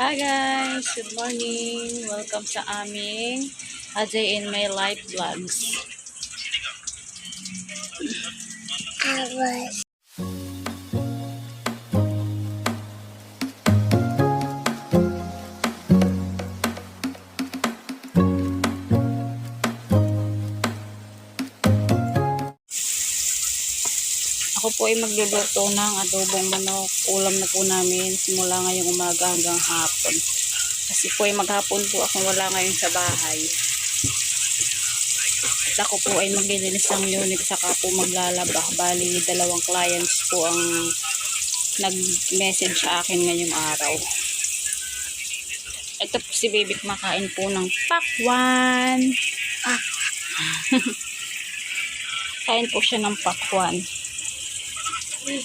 Hi guys! Good morning! Welcome sa aming A Day in My Life vlogs. Ako po ay magluluto ng adobong manok. Ulam na po namin simula ngayong umaga hanggang hapon. Kasi po ay maghapon po akong wala ngayon sa bahay. At ako po ay maglilinis ng unit saka po maglalaba. Bali, dalawang clients po ang nag-message sa akin ngayong araw. Ito po si baby kumakain po ng pakwan. Ah. Kain po siya ng pakwan. Hindi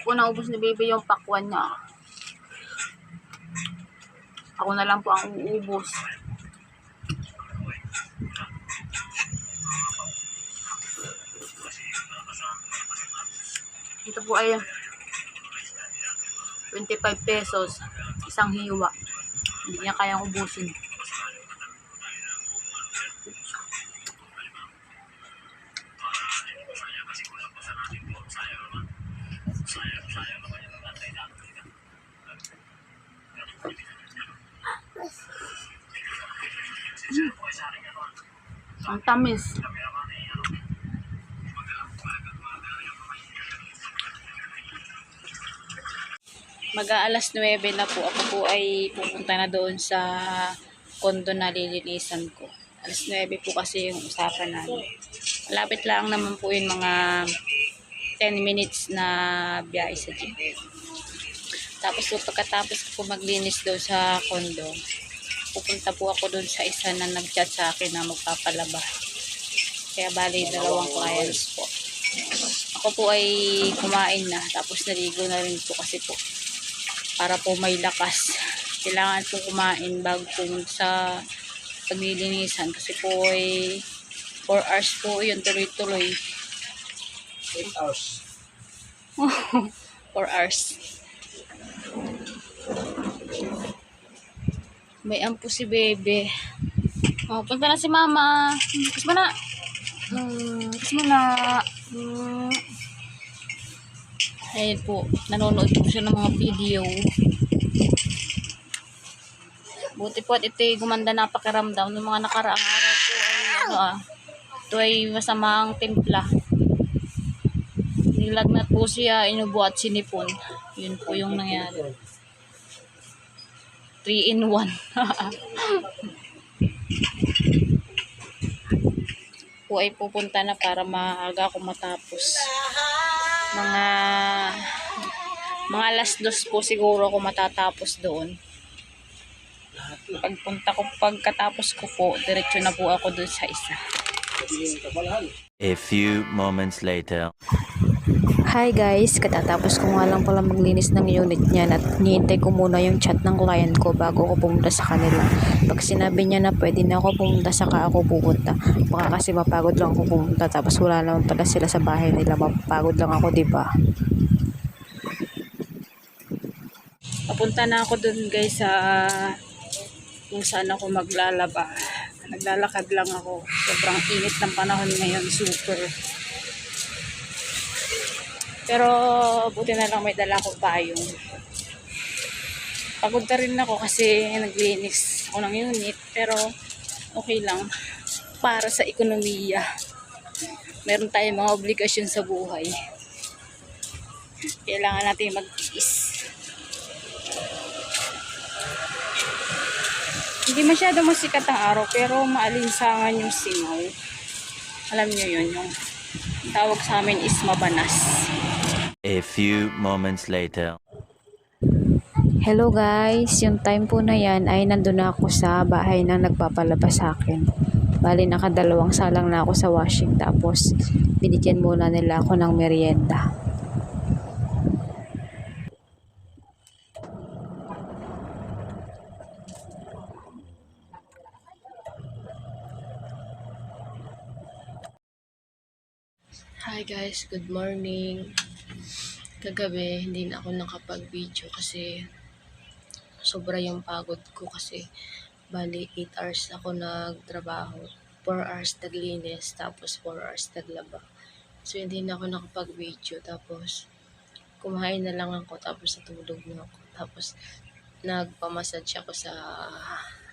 po naubos ni baby yung pakwan niya. Ako na lang po ang uubos. Ito po ay 25 pesos. Isang hiwa. Hindi niya kayang ubusin. Ang tamis. Mag-aalas 9 na po. Ako po ay pupunta na doon sa kondo na lilinisan ko. Alas 9 po kasi yung usapan namin. Malapit lang naman po yung mga 10 minutes na biyahe sa jeep. Tapos po pagkatapos ko maglinis doon sa kondo, pupunta po ako doon sa isa na nag-chat sa akin na magpapalaba. Kaya bali dalawang clients po. Ako po ay kumain na tapos naligo na rin po kasi po para po may lakas. Kailangan po kumain bago po sa paglilinisan kasi po ay 4 hours po yun tuloy-tuloy. 8 hours. 4 hours. May ampo si bebe. Oh, punta na si mama. Kiss mo na. Hmm, kiss mo na. Hmm. Ayun po, nanonood po siya ng mga video. Buti po at ito'y gumanda na pakiramdam ng mga nakaraang araw po ay ano ah. Ito ay masamang timpla. Nilagnat po siya, inubo at sinipon. Yun po yung nangyari. 3 in 1. po ay pupunta na para maaga ako matapos. Mga mga alas dos po siguro ako matatapos doon. Pagpunta ko, pagkatapos ko po, diretso na po ako doon sa isa. A few moments later. Hi guys, katatapos ko nga lang pala maglinis ng unit niyan at niintay ko muna yung chat ng client ko bago ako pumunta sa kanila. Pag sinabi niya na pwede na ako pumunta saka ako pupunta. Baka kasi mapagod lang ako pumunta tapos wala naman pala sila sa bahay nila. Mapagod lang ako, di ba? Papunta na ako doon guys sa kung saan ako maglalaba. Naglalakad lang ako. Sobrang init ng panahon ngayon. Super. Pero buti na lang may dala akong payong. Pagod na rin ako kasi naglinis ako ng unit. Pero okay lang. Para sa ekonomiya. Meron tayong mga obligasyon sa buhay. Kailangan natin mag-is. Hindi masyado masikat ang araw pero maalinsangan yung singaw. Alam nyo yun, yung tawag sa amin is mabanas. A few moments later. Hello guys, yung time po na yan ay nandun na ako sa bahay na nagpapalaba sa akin. Bali nakadalawang salang na ako sa washing tapos binigyan muna nila ako ng merienda. Hi guys, good morning. kagabi hindi na ako nakapag-video kasi sobra yung pagod ko kasi bali 8 hours ako nagtrabaho 4 hours naglinis tapos 4 hours naglaba. So hindi na ako nakapag-video tapos kumain na lang ako tapos natulog na ako tapos nagpamassage ako sa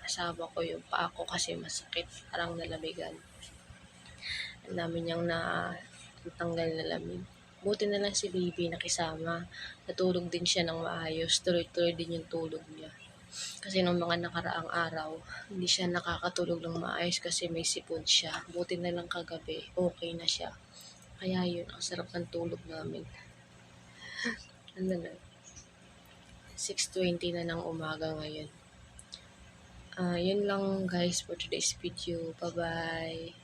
asawa ko yung paa ko kasi masakit parang nalamigan ang dami niyang na tanggal na lamig. Buti na lang si baby nakisama. Natulog din siya ng maayos. Tuloy-tuloy din yung tulog niya. Kasi nung mga nakaraang araw hindi siya nakakatulog ng maayos kasi may sipon siya. Buti na lang kagabi okay na siya. Kaya yun ang sarap ng tulog namin. Ano na? 6.20 na ng umaga ngayon. Ah, yun lang guys for today's video. Bye bye